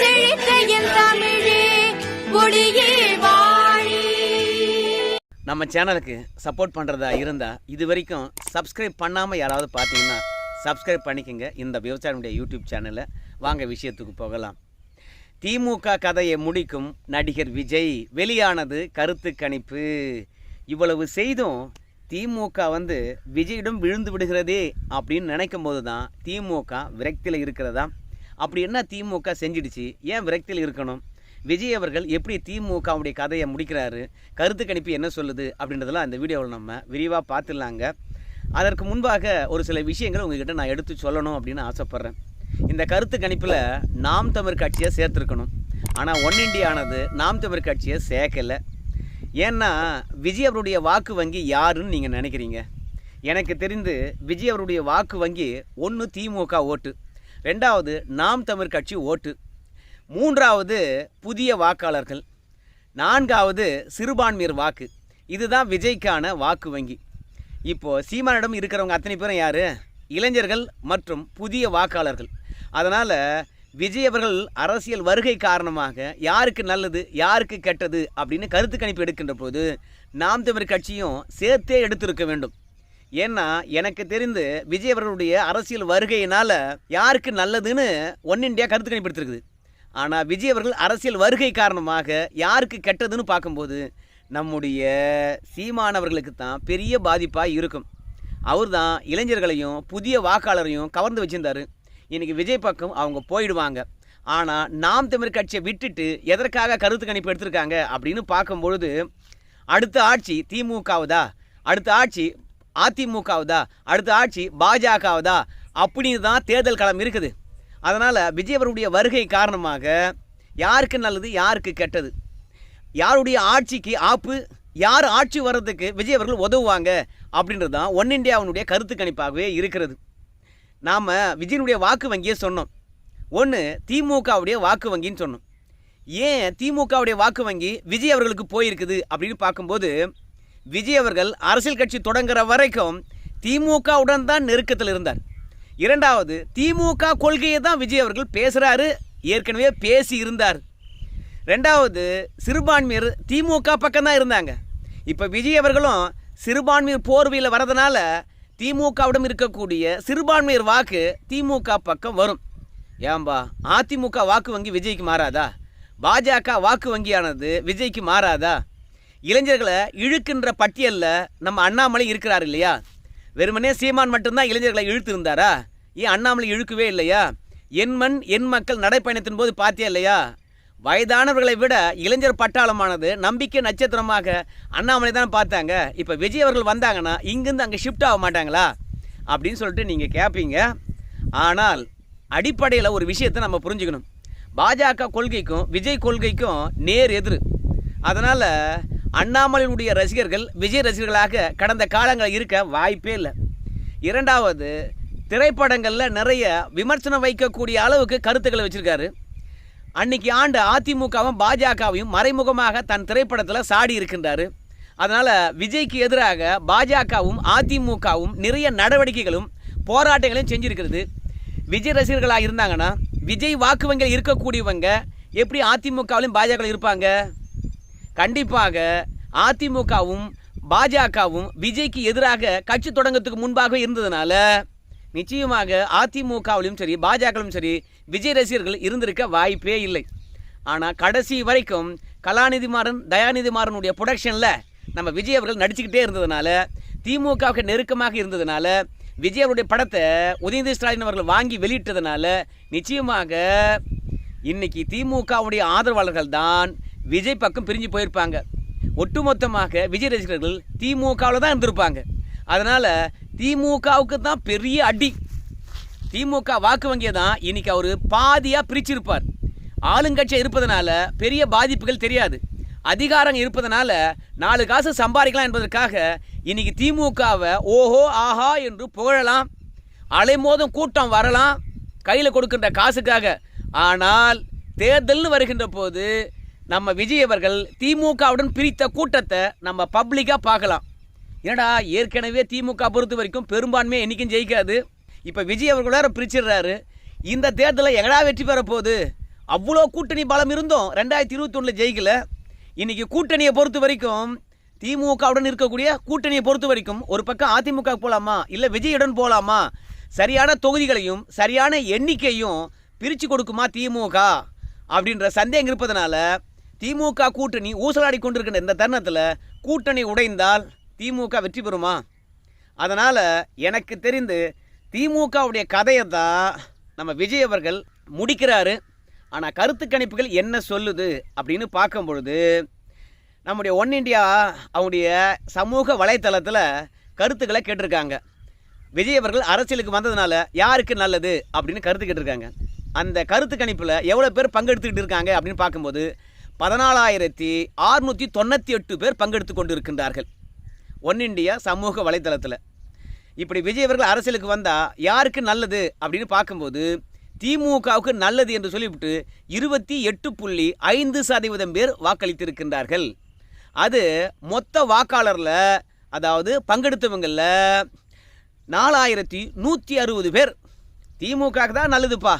செழித்த என் தமிழே கொடியே வாழி. நம்ம சேனலுக்கு சப்போர்ட் பண்ணுறதா இருந்தால் இது வரைக்கும் சப்ஸ்கிரைப் பண்ணாமல் யாராவது பார்த்தீங்கன்னா சப்ஸ்கிரைப் பண்ணிக்கோங்க. இந்த விவசாயினுடைய யூடியூப் சேனலை வாங்க விஷயத்துக்கு போகலாம். திமுக கதையை முடிக்கும் நடிகர் விஜய் வெளியானது கருத்து கணிப்பு. இவ்வளவு செய்தும் திமுக வந்து விஜயிடம் விழுந்து விடுகிறதே அப்படின்னு நினைக்கும் போது தான் திமுக விரக்தியில் இருக்கிறதா? அப்படி என்ன திமுக செஞ்சிடுச்சு? ஏன் விரக்தியில் இருக்கணும்? விஜய் அவர்கள் எப்படி திமுகவுடைய கதையை முடிக்கிறாரு? கருத்து கணிப்பு என்ன சொல்லுது? அப்படின்றதெல்லாம் அந்த வீடியோவில் நம்ம விரிவாக பார்த்துடலாங்க. அதற்கு முன்பாக ஒரு சில விஷயங்கள் உங்ககிட்ட நான் எடுத்து சொல்லணும் அப்படின்னு ஆசைப்பட்றேன். இந்த கருத்து கணிப்பில் நாம் தமிழ் கட்சியை சேர்த்துருக்கணும். ஆனால் ஒன் இண்டியானது நாம் தமிழ் கட்சியை சேர்க்கலை. ஏன்னா விஜய் அவருடைய வாக்கு வங்கி யாருன்னு நீங்கள் நினைக்கிறீங்க? எனக்கு தெரிந்து விஜய் அவருடைய வாக்கு வங்கி ஒன்று திமுக ஓட்டு. ரெண்டாவது நாம் தமிழ் கட்சி ஓட்டு. மூன்றாவது புதிய வாக்காளர்கள். நான்காவது சிறுபான்மையர் வாக்கு. இதுதான் விஜய்க்கான வாக்கு வங்கி. இப்போது சீமானிடம் இருக்கிறவங்க அத்தனை பேரும் யார்? இளைஞர்கள் மற்றும் புதிய வாக்காளர்கள். அதனால் விஜய் அவர்கள் அரசியல் வருகை காரணமாக யாருக்கு நல்லது யாருக்கு கெட்டது அப்படின்னு கருத்து கணிப்பு எடுக்கின்ற போது நாம் தமிழ் கட்சியும் சேர்த்தே எடுத்திருக்க வேண்டும். ஏன்னா எனக்கு தெரிந்து விஜய் அவர்களுடைய அரசியல் வருகையினால் யாருக்கு நல்லதுன்னு ஒன் இண்டியா கருத்து கணிப்படுத்திருக்குது. ஆனால் விஜய் அவர்கள் அரசியல் வருகை காரணமாக யாருக்கு கெட்டதுன்னு பார்க்கும்போது நம்முடைய சீமானவர்களுக்கு தான் பெரிய பாதிப்பாக இருக்கும். அவர் தான் இளைஞர்களையும் புதிய வாக்காளரையும் கவர்ந்து வச்சிருந்தாரு. இன்றைக்கி விஜய் பக்கம் அவங்க போயிடுவாங்க. ஆனால் நாம் தமிழ் கட்சியை விட்டுட்டு எதற்காக கருத்து கணிப்பு எடுத்திருக்காங்க அப்படின்னு பார்க்கும்பொழுது அடுத்த ஆட்சி திமுகவுதா அடுத்த ஆட்சி அதிமுகவுதா? அடுத்த ஆட்சி பாஜகவுதா? அப்படின்னு தான் தேர்தல் களம் இருக்குது. அதனால் விஜய் அவருடைய வருகை காரணமாக யாருக்கு நல்லது யாருக்கு கெட்டது? யாருடைய ஆட்சிக்கு ஆப்பு யார் ஆட்சி வர்றதுக்கு விஜய் அவர்கள் உதவுவாங்க? அப்படின்றது தான் ஒன் இந்தியாவினுடைய கருத்து கணிப்பாகவே இருக்கிறது. நாம் விஜயனுடைய வாக்கு வங்கியை சொன்னோம். ஒன்று திமுகவுடைய வாக்கு வங்கின்னு சொன்னோம். ஏன் திமுகவுடைய வாக்கு வங்கி விஜய் அவர்களுக்கு போயிருக்குது அப்படின்னு பார்க்கும்போது விஜய் அவர்கள் அரசியல் கட்சி தொடங்குற வரைக்கும் திமுகவுடன் தான் நெருக்கத்தில் இருந்தார். இரண்டாவது திமுக கொள்கையை தான் விஜய் அவர்கள் பேசுகிறாரு ஏற்கனவே பேசி இருந்தார். ரெண்டாவது சிறுபான்மையர் திமுக பக்கம் தான் இருந்தாங்க. இப்போ விஜய் அவர்களும் சிறுபான்மையர் போர்வையில் வரதுனால திமுகவிடம் இருக்கக்கூடிய சிறுபான்மையர் வாக்கு திமுக பக்கம் வரும். ஏம்பா அதிமுக வாக்கு வங்கி விஜய்க்கு மாறாதா? பாஜக வாக்கு வங்கியானது விஜய்க்கு மாறாதா? இளைஞர்களை இழுக்கின்ற பட்டியலில் நம்ம அண்ணாமலை இருக்கிறார் இல்லையா? வெறுமனே சீமான் மட்டும்தான் இளைஞர்களை இழுத்து இருந்தாரா ஏன் அண்ணாமலை இழுக்கவே இல்லையா? என் மண் என் மக்கள் நடைப்பயணத்தின் போது பார்த்தியா இல்லையா? வயதானவர்களை விட இளைஞர் பட்டாளமானது நம்பிக்கை நட்சத்திரமாக அண்ணாமலை தான் பார்த்தாங்க. இப்போ விஜய் அவர்கள் வந்தாங்கன்னா இங்கேருந்து அங்கே ஷிஃப்ட் ஆக மாட்டாங்களா? அப்படின்னு சொல்லிட்டு நீங்கள் கேட்பீங்க ஆனால் அடிப்படையில் ஒரு விஷயத்தை நம்ம புரிஞ்சுக்கணும். பாஜக கொள்கைக்கும் விஜய் கொள்கைக்கும் நேர் எதிர். அதனால் அண்ணாமலையினுடைய ரசிகர்கள் விஜய் ரசிகர்களாக கடந்த காலங்களில் இருக்க வாய்ப்பே இல்லை. இரண்டாவது திரைப்படங்களில் நிறைய விமர்சனம் வைக்கக்கூடிய அளவுக்கு கருத்துக்களை வச்சுருக்காரு. அன்னைக்கு ஆண்டு அதிமுகவும் பாஜகவையும் மறைமுகமாக தன் திரைப்படத்தில் சாடி இருக்கின்றார். அதனால் விஜய்க்கு எதிராக பாஜகவும் அதிமுகவும் நிறைய நடவடிக்கைகளும் போராட்டங்களையும் செஞ்சுருக்கிறது. விஜய் ரசிகர்களாக இருந்தாங்கன்னா விஜய் வாக்கு வங்கியில் இருக்கக்கூடியவங்க எப்படி அதிமுகவிலும் பாஜக இருப்பாங்க? கண்டிப்பாக அதிமுகவும் பாஜகவும் விஜய்க்கு எதிராக கட்சி தொடங்கத்துக்கு முன்பாக இருந்ததுனால நிச்சயமாக அதிமுகவிலும் சரி பாஜகவிலும் சரி விஜய் ரசிகர்கள் இருந்திருக்க வாய்ப்பே இல்லை. ஆனால் கடைசி வரைக்கும் கலாநிதி மாறன் தயாநிதி மாறனுடைய ப்ரொடக்ஷனில் நம்ம விஜய் அவர்கள் நடிச்சுக்கிட்டே இருந்ததுனால திமுகவுக்கு நெருக்கமாக இருந்ததுனால விஜய் அவருடைய படத்தை உதயநிதி ஸ்டாலின் அவர்கள் வாங்கி வெளியிட்டதுனால நிச்சயமாக இன்னைக்கு திமுகவுடைய ஆதரவாளர்கள் தான் விஜய் பக்கம் பிரிஞ்சு போயிருப்பாங்க. ஒட்டுமொத்தமாக விஜய் ரசிகர்கள் திமுகவில் தான் இருந்திருப்பாங்க. அதனால் திமுகவுக்கு தான் பெரிய அடி. திமுக வாக்கு வங்கியை தான் இன்னைக்கு அவர் பாதியாக பிரிச்சிருப்பார். ஆளுங்கட்சியாக இருப்பதனால பெரிய பாதிப்புகள் தெரியாது. அதிகாரம் இருப்பதனால நாலு காசு சம்பாதிக்கலாம் என்பதற்காக இன்னைக்கு திமுகவை ஓஹோ ஆஹா என்று புகழலாம். அலைமோதும் கூட்டம் வரலாம். கையில் கொடுக்கின்ற காசுக்காக. ஆனால் தேர்தல்னு வருகின்ற போது நம்ம விஜய் அவர்கள் திமுகவுடன் பிரித்த கூட்டத்தை நம்ம பப்ளிக்காக பார்க்கலாம். ஏடா ஏற்கனவே திமுக பொறுத்த வரைக்கும் பெரும்பான்மையை என்றைக்கும் ஜெயிக்காது. இப்போ விஜய் அவர்கள் பிரிச்சிடுறாரு. இந்த தேர்தலில் எங்கடா வெற்றி பெற போகுது? அவ்வளோ கூட்டணி பலம் இருந்தோம் ரெண்டாயிரத்தி இருபத்தொன்னில் ஜெயிக்கல. இன்னைக்கு கூட்டணியை பொறுத்த வரைக்கும் திமுகவுடன் இருக்கக்கூடிய கூட்டணியை பொறுத்த வரைக்கும் ஒரு பக்கம் அதிமுக போகலாமா இல்லை விஜயுடன் போகலாமா சரியான தொகுதிகளையும் சரியான எண்ணிக்கையும் பிரித்து கொடுக்குமா திமுக? அப்படின்ற சந்தேகம் இருப்பதனால திமுக கூட்டணி ஊசலாடி கொண்டிருக்கின்ற இந்த தருணத்தில் கூட்டணி உடைந்தால் திமுக வெற்றி பெறுமா? அதனால் எனக்கு தெரிந்து திமுகவுடைய கதையை தான் நம்ம விஜய் அவர்கள் முடிக்கிறாரு. ஆனால் கருத்து கணிப்புகள் என்ன சொல்லுது அப்படின்னு பார்க்கும் பொழுது நம்முடைய ஒன் இந்தியா அவங்களுடைய சமூக வலைத்தளத்தில் கருத்துக்களை கேட்டிருக்காங்க. விஜய் அவர்கள் அரசியலுக்கு வந்ததுனால யாருக்கு நல்லது அப்படின்னு கருத்து கேட்டிருக்காங்க. அந்த கருத்து கணிப்பில் எவ்வளோ பேர் பங்கெடுத்துக்கிட்டு இருக்காங்க அப்படின்னு பார்க்கும்போது பதினாலாயிரத்தி ஆறுநூற்றி தொண்ணூற்றி எட்டு பேர் பங்கெடுத்து கொண்டு இருக்கின்றார்கள் ஒன் இண்டியா சமூக வலைதளத்தில். இப்படி விஜய் அவர்கள் அரசியலுக்கு வந்தால் யாருக்கு நல்லது அப்படின்னு பார்க்கும்போது திமுகவுக்கு நல்லது என்று சொல்லிவிட்டு இருபத்தி எட்டு புள்ளி ஐந்து சதவீதம் பேர் வாக்களித்திருக்கின்றார்கள். அது மொத்த வாக்காளரில் அதாவது பங்கெடுத்தவங்களில் நாலாயிரத்தி நூற்றி அறுபது பேர். திமுகவுக்கு தான் நல்லதுப்பா.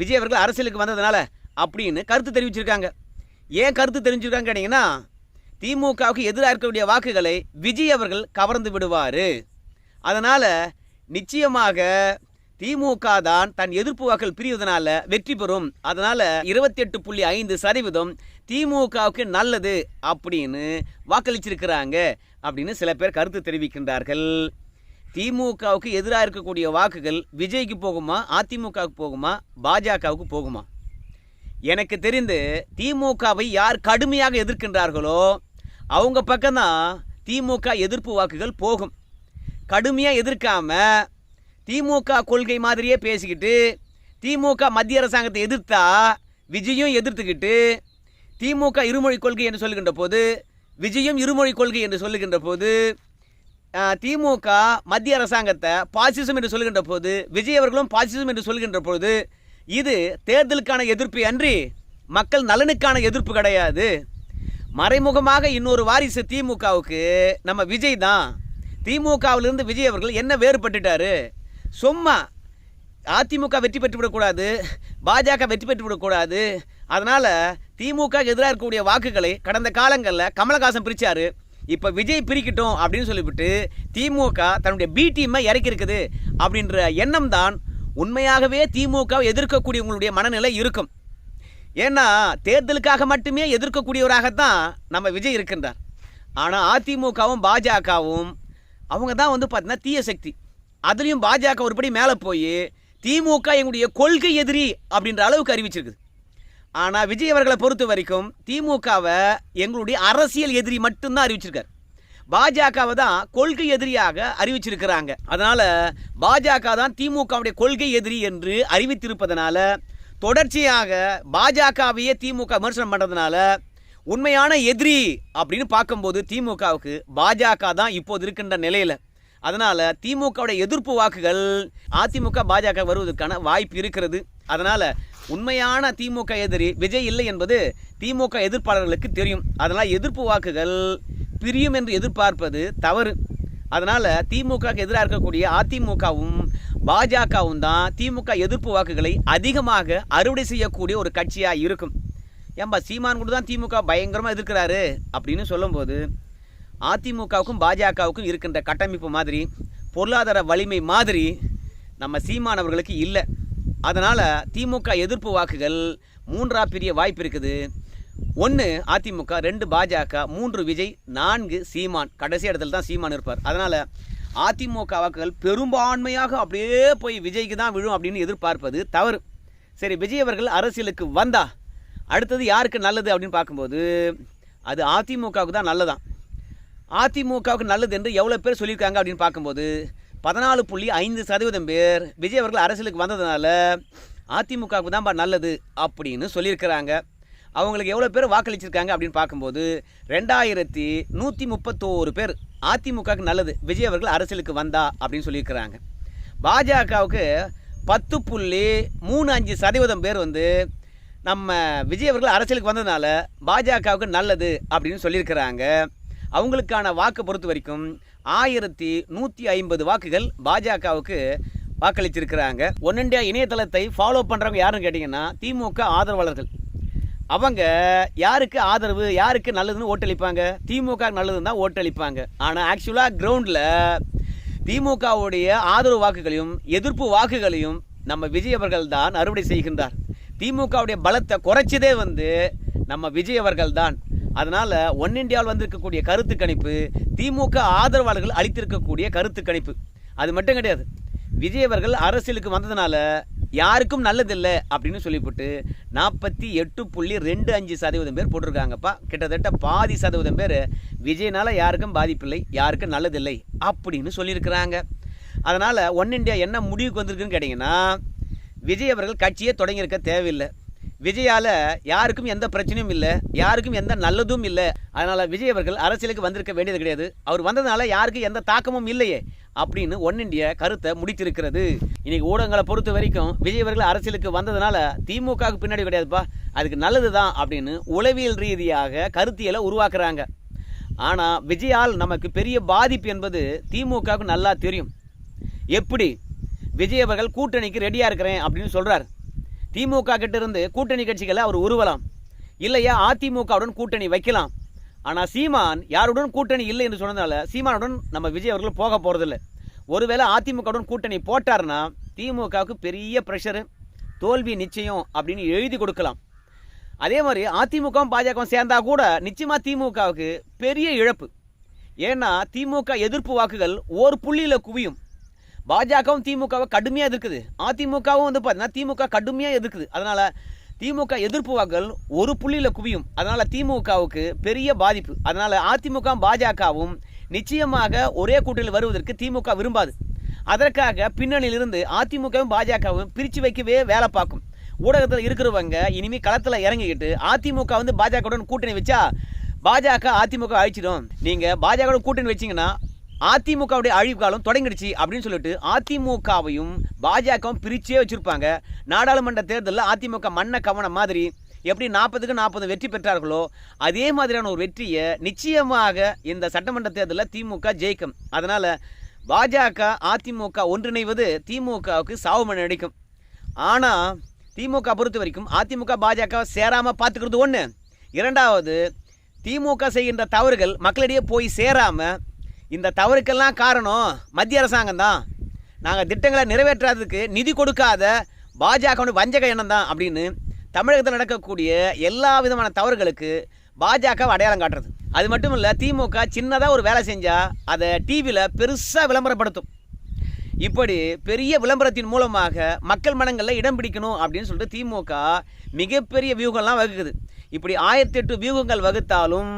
விஜய் அவர்கள் அரசியலுக்கு வந்ததுனால அப்படின்னு கருத்து தெரிவிச்சிருக்காங்க. ஏன் கருத்து தெரிவிச்சிருக்காங்க கேட்டிங்கன்னா திமுகவுக்கு எதிராக இருக்கக்கூடிய வாக்குகளை விஜய் அவர்கள் கவர்ந்து விடுவார். அதனால் நிச்சயமாக திமுக தான் தன் எதிர்ப்பு வாக்கள் பிரிவதனால வெற்றி பெறும். அதனால் இருபத்தி எட்டு புள்ளி ஐந்து சதவீதம் திமுகவுக்கு நல்லது அப்படின்னு வாக்களிச்சிருக்கிறாங்க அப்படின்னு சில பேர் கருத்து தெரிவிக்கின்றார்கள். திமுகவுக்கு எதிராக இருக்கக்கூடிய வாக்குகள் விஜய்க்கு போகுமா அதிமுகவுக்கு போகுமா பாஜகவுக்கு போகுமா? எனக்கு தெரிந்து திமுகவை யார் கடுமையாக எதிர்க்கின்றார்களோ அவங்க பக்கம்தான் திமுக எதிர்ப்பு வாக்குகள் போகும். கடுமையாக எதிர்க்காம திமுக கொள்கை மாதிரியே பேசிக்கிட்டு திமுக மத்திய அரசாங்கத்தை எதிர்த்தா விஜயும் எதிர்த்துக்கிட்டு திமுக இருமொழி கொள்கை என்று சொல்லுகின்ற போது விஜயும் இருமொழி கொள்கை என்று சொல்லுகின்ற போது திமுக மத்திய அரசாங்கத்தை பாசிசம் என்று சொல்லுகின்ற போது விஜய் அவர்களும் பாசிசம் என்று சொல்லுகின்ற பொழுது இது தேர்தலுக்கான எதிர்ப்பு அன்றி மக்கள் நலனுக்கான எதிர்ப்பு கிடையாது. மறைமுகமாக இன்னொரு வாரிசு திமுகவுக்கு நம்ம விஜய் தான். திமுகவிலிருந்து விஜய் அவர்கள் என்ன வேறுபட்டுட்டாரு? சும்மா அதிமுக வெற்றி பெற்று விடக்கூடாது பாஜக வெற்றி பெற்று விடக்கூடாது அதனால் திமுக எதிராக இருக்கக்கூடிய வாக்குகளை கடந்த காலங்களில் கமலஹாசன் பிரித்தார் இப்போ விஜய் பிரிக்கட்டும் அப்படின்னு சொல்லிவிட்டு திமுக தன்னுடைய பி டீமை இறக்கி இருக்குது அப்படின்ற எண்ணம் தான் உண்மையாகவே திமுக எதிர்க்கக்கூடியவங்களுடைய மனநிலை இருக்கும். ஏன்னா தேர்தலுக்காக மட்டுமே எதிர்க்கக்கூடியவராகத்தான் நம்ம விஜய் இருக்கின்றார். ஆனால் அதிமுகவும் பாஜகவும் அவங்க தான் வந்து பார்த்தீங்கன்னா தீய சக்தி. அதுலேயும் பாஜக ஒருபடி மேலே போய் திமுக எங்களுடைய கொள்கை எதிரி அப்படின்ற அளவுக்கு அறிவிச்சிருக்குது. ஆனால் விஜய் அவர்களை பொறுத்த வரைக்கும் திமுகவை எங்களுடைய அரசியல் எதிரி மட்டும்தான் அறிவிச்சிருக்காரு. பாஜகவை தான் கொள்கை எதிரியாக அறிவிச்சிருக்கிறாங்க. அதனால பாஜக தான் திமுகவுடைய கொள்கை எதிரி என்று அறிவித்திருப்பதனால தொடர்ச்சியாக பாஜகவையே திமுக விமர்சனம் பண்ணுறதுனால உண்மையான எதிரி அப்படின்னு பார்க்கும்போது திமுகவுக்கு பாஜக தான் இப்போது இருக்கின்ற நிலையில். அதனால் திமுகவுடைய எதிர்ப்பு வாக்குகள் அதிமுக பாஜக வருவதற்கான வாய்ப்பு இருக்கிறது. அதனால் உண்மையான திமுக எதிரி விஜய் இல்லை என்பது திமுக எதிர்ப்பாளர்களுக்கு தெரியும். அதனால் எதிர்ப்பு வாக்குகள் பிரியும் என்று எதிர்பார்ப்பது தவறு. அதனால் திமுகவுக்கு எதிராக இருக்கக்கூடிய அதிமுகவும் பாஜகவும் தான் திமுக எதிர்ப்பு வாக்குகளை அதிகமாக அறுவடை செய்யக்கூடிய ஒரு கட்சியாக இருக்கும். ஏன்பா சீமான் கூட தான் திமுக பயங்கரமாக எதிர்க்கிறாரு அப்படின்னு சொல்லும்போது அதிமுகவுக்கும் பாஜகவுக்கும் இருக்கின்ற கட்டமைப்பு மாதிரி பொருளாதார வலிமை மாதிரி நம்ம சீமானவர்களுக்கு இல்லை. அதனால் திமுக எதிர்ப்பு வாக்குகள் மூன்றா பிரிய வாய்ப்பு இருக்குது. ஒன்று அதிமுக ரெண்டு பாஜக மூன்று விஜய் நான்கு சீமான். கடைசி இடத்துல தான் சீமான் இருப்பார். அதனால் அதிமுக வாக்குகள் பெரும்பான்மையாக அப்படியே போய் விஜய்க்கு தான் விழும் அப்படின்னு எதிர்பார்ப்பது தவறு. சரி விஜய் அவர்கள் அரசியலுக்கு வந்தா அடுத்தது யாருக்கு நல்லது அப்படின்னு பார்க்கும்போது அது அதிமுகவுக்கு தான் நல்லதான். அதிமுகவுக்கு நல்லது என்று எவ்வளோ பேர் சொல்லியிருக்காங்க அப்படின்னு பார்க்கும்போது பதினாலு புள்ளி ஐந்து சதவீதம் பேர் விஜய் அவர்கள் அரசியலுக்கு வந்ததுனால அதிமுகவுக்கு தான்ப்பா நல்லது அப்படின்னு சொல்லியிருக்கிறாங்க. அவங்களுக்கு எவ்வளோ பேர் வாக்களிச்சிருக்காங்க அப்படின்னு பார்க்கும்போது ரெண்டாயிரத்தி நூற்றி முப்பத்தோரு பேர் அதிமுகவுக்கு நல்லது விஜய் அவர்கள் அரசியலுக்கு வந்தா அப்படின்னு சொல்லியிருக்கிறாங்க. பாஜகவுக்கு பத்து புள்ளி மூணு அஞ்சு சதவீதம் பேர் வந்து நம்ம விஜய் அவர்கள் அரசியலுக்கு வந்ததுனால பாஜகவுக்கு நல்லது அப்படின்னு சொல்லியிருக்கிறாங்க. அவங்களுக்கான வாக்கு பொறுத்த வரைக்கும் ஆயிரத்தி நூற்றி ஐம்பது வாக்குகள் பாஜகவுக்கு வாக்களிச்சிருக்கிறாங்க. ஒன் இண்டியா இணையதளத்தை ஃபாலோ பண்ணுறவங்க யாருன்னு கேட்டிங்கன்னா திமுக ஆதரவாளர்கள். அவங்க யாருக்கு ஆதரவு யாருக்கு நல்லதுன்னு ஓட்டளிப்பாங்க? திமுக நல்லதுன்னு தான் ஓட்டளிப்பாங்க. ஆனால் ஆக்சுவலாக கிரவுண்டில் திமுகவுடைய ஆதரவு வாக்குகளையும் எதிர்ப்பு வாக்குகளையும் நம்ம விஜய் அவர்கள் தான் அறுவடை செய்கின்றார். திமுகவுடைய பலத்தை குறைச்சதே வந்து நம்ம விஜய் அவர்கள் தான். அதனால் ஒன் இண்டியாவில் வந்திருக்கக்கூடிய கருத்து கணிப்பு திமுக ஆதரவாளர்கள் அளித்திருக்கக்கூடிய கருத்து கணிப்பு. அது மட்டும் கிடையாது. விஜய் அவர்கள் அரசியலுக்கு வந்ததுனால யாருக்கும் நல்லதில்லை அப்படின்னு சொல்லிவிட்டு நாற்பத்தி எட்டு புள்ளி ரெண்டு அஞ்சு சதவீதம் பேர் போட்டிருக்காங்கப்பா. கிட்டத்தட்ட பாதி சதவீதம் பேர் விஜய்னால் யாருக்கும் பாதிப்பில்லை யாருக்கும் நல்லதில்லை அப்படின்னு சொல்லியிருக்கிறாங்க. அதனால் ஒன் இண்டியா என்ன முடிவுக்கு வந்திருக்குன்னு கேட்டிங்கன்னா விஜய் அவர்கள் கட்சியே தொடங்கியிருக்க தேவையில்லை. விஜயால யாருக்கும் எந்த பிரச்சனையும் இல்லை யாருக்கும் எந்த நல்லதும் இல்லை. அதனால விஜய் அவர்கள் அரசியலுக்கு வந்திருக்க வேண்டியது கிடையாது. அவர் வந்ததுனால யாருக்கும் எந்த தாக்கமும் இல்லையே அப்படின்னு ஒன் இண்டிய கருத்தை முடித்திருக்கிறது. இன்னைக்கு ஊடகங்களை பொறுத்த வரைக்கும் விஜய் அவர்கள் அரசியலுக்கு வந்ததுனால திமுகவுக்கு பின்னாடி கிடையாதுப்பா. அதுக்கு நல்லது தான் அப்படின்னு உளவியல் ரீதியாக கருத்தியலை உருவாக்குறாங்க. ஆனால் விஜயால் நமக்கு பெரிய பாதிப்பு என்பது திமுகவுக்கு நல்லா தெரியும். எப்படி? விஜய் அவர்கள் கூட்டணிக்கு ரெடியாக இருக்கிறேன் அப்படின்னு சொல்கிறார் திமுக கிட்ட இருந்து கூட்டணி கட்சிகளை அவர் உருவலாம். இல்லையா அதிமுகவுடன் கூட்டணி வைக்கலாம். ஆனால் சீமான் யாருடன் கூட்டணி இல்லை என்று சொன்னதால சீமானுடன் நம்ம விஜய் அவர்கள் போக போகிறதில்ல ஒருவேளை அதிமுகவுடன் கூட்டணி போட்டார்னா திமுகவுக்கு பெரிய ப்ரெஷரு தோல்வி நிச்சயம் அப்படின்னு எழுதி கொடுக்கலாம். அதே மாதிரி அதிமுகவும் பாஜகவும் சேர்ந்தா கூட நிச்சயமாக திமுகவுக்கு பெரிய இழப்பு. ஏன்னா திமுக எதிர்ப்பு வாக்குகள் ஒரு புள்ளியில் குவியும். பாஜகவும் திமுகவை கடுமையாக எதிர்க்குது. அதிமுகவும் வந்து பார்த்தீங்கன்னா திமுக கடுமையாக எதிர்க்குது. அதனால் திமுக எதிர்ப்பு வாக்குகள் ஒரு புள்ளியில் குவியும். அதனால் திமுகவுக்கு பெரிய பாதிப்பு. அதனால் அதிமுக பாஜகவும் நிச்சயமாக ஒரே கூட்டில் வருவதற்கு திமுக விரும்பாது. அதற்காக பின்னணியிலிருந்து அதிமுகவும் பாஜகவும் பிரித்து வைக்கவே வேலை பார்க்கும். ஊடகத்தில் இருக்கிறவங்க இனிமேல் களத்தில் இறங்கிக்கிட்டு அதிமுக வந்து பாஜகவுடன் கூட்டணி வச்சா பாஜக அதிமுக அழிச்சிடும். நீங்கள் பாஜகவுடன் கூட்டணி வச்சீங்கன்னா அதிமுகவுடைய அழிவு காலம் தொடங்கிடுச்சு அப்படின்னு சொல்லிட்டு அதிமுகவையும் பாஜகவும் பிரிச்சே வச்சிருப்பாங்க. நாடாளுமன்ற தேர்தலில் அதிமுக மண்ணை கவனம் மாதிரி எப்படி நாற்பதுக்கு நாற்பது வெற்றி பெற்றார்களோ அதே மாதிரியான ஒரு வெற்றியை நிச்சயமாக இந்த சட்டமன்ற தேர்தலில் திமுக ஜெயிக்கும். அதனால் பாஜக அதிமுக ஒன்றிணைவது திமுகவுக்கு சாவுமணி அடிக்கும் ஆனால் திமுக பொறுத்த வரைக்கும் அதிமுக பாஜக சேராமல் பார்த்துக்கிறது ஒன்று இரண்டாவது திமுக செய்கின்ற தவறுகள் மக்களிடையே போய் சேராமல் இந்த தவறுக்கெல்லாம் காரணம் மத்திய அரசாங்கம் தான் நாங்கள் திட்டங்களை நிறைவேற்றாததுக்கு நிதி கொடுக்காத பாஜக வஞ்சக எண்ணம் தான் அப்படின்னு தமிழகத்தில் நடக்கக்கூடிய எல்லா விதமான தவறுகளுக்கு பாஜக அடையாளம் காட்டுறது. அது மட்டும் இல்லை திமுக சின்னதாக ஒரு வேலை செஞ்சால் அதை டிவியில் பெருசாக விளம்பரப்படுத்தும். இப்படி பெரிய விளம்பரத்தின் மூலமாக மக்கள் மனங்களில் இடம் பிடிக்கணும் அப்படின்னு சொல்லிட்டு திமுக மிகப்பெரிய வியூகம்லாம் வகுக்குது. இப்படி ஆயிரத்தி எட்டு வியூகங்கள் வகுத்தாலும்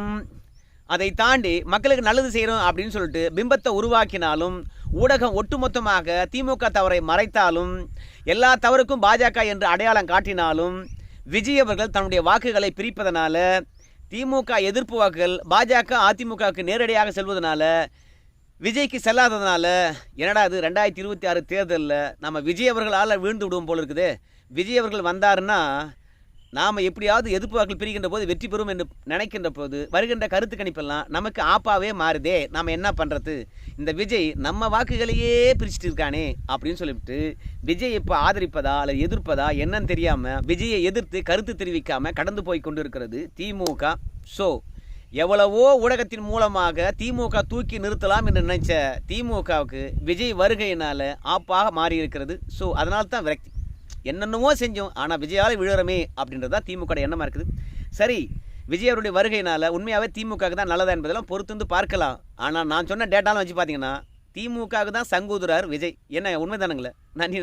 அதை தாண்டி மக்களுக்கு நல்லது செய்கிறோம் அப்படின்னு சொல்லிட்டு பிம்பத்தை உருவாக்கினாலும் ஊடகம் ஒட்டுமொத்தமாக திமுக தவறை மறைத்தாலும் எல்லா தவறுக்கும் பாஜக என்று அடையாளம் காட்டினாலும் விஜய் அவர்கள் தன்னுடைய வாக்குகளை பிரிப்பதனால திமுக எதிர்ப்பு வாக்குகள் பாஜக அதிமுகவுக்கு நேரடியாக செல்வதனால விஜய்க்கு செல்லாததுனால என்னடா இது ரெண்டாயிரத்தி இருபத்தி ஆறு தேர்தலில் நம்ம விஜய் அவர்களால் வீழ்ந்து விடுவோம் போல இருக்குது. விஜய் அவர்கள் வந்தாருன்னா நாம் எப்படியாவது எதிர்ப்பு பிரிகின்ற பிரிக்கின்ற போது வெற்றி பெறும் என்று நினைக்கின்ற போது வருகின்ற கருத்து கணிப்பெல்லாம் நமக்கு ஆப்பாவே மாறுதே. நாம் என்ன பண்ணுறது இந்த விஜய் நம்ம வாக்குகளையே பிரிச்சுட்டு இருக்கானே அப்படின்னு சொல்லிவிட்டு விஜய் இப்போ ஆதரிப்பதா அல்லது எதிர்ப்பதா என்னன்னு தெரியாமல் விஜயை எதிர்த்து கருத்து தெரிவிக்காமல் கடந்து போய் கொண்டு இருக்கிறது திமுக. ஸோ எவ்வளவோ ஊடகத்தின் மூலமாக திமுக தூக்கி நிறுத்தலாம் என்று நினைச்ச திமுகவுக்கு விஜய் வருகையினால் ஆப்பாக மாறியிருக்கிறது. ஸோ அதனால தான் விரக்தி. என்னென்னமோ செஞ்சோம் ஆனால் விஜயால விழுறமே அப்படின்றது தான் திமுக எண்ணமாக இருக்குது. சரி விஜய் அவருடைய வருகையினால் உண்மையாகவே திமுக தான் நல்லதா என்பதெல்லாம் பொறுத்து வந்து பார்க்கலாம். ஆனால் நான் சொன்ன டேட்டாலாம் வச்சு பார்த்தீங்கன்னா திமுக தான் சங்கூதுறார் விஜய். என்ன உண்மைதானுங்களே? நன்றி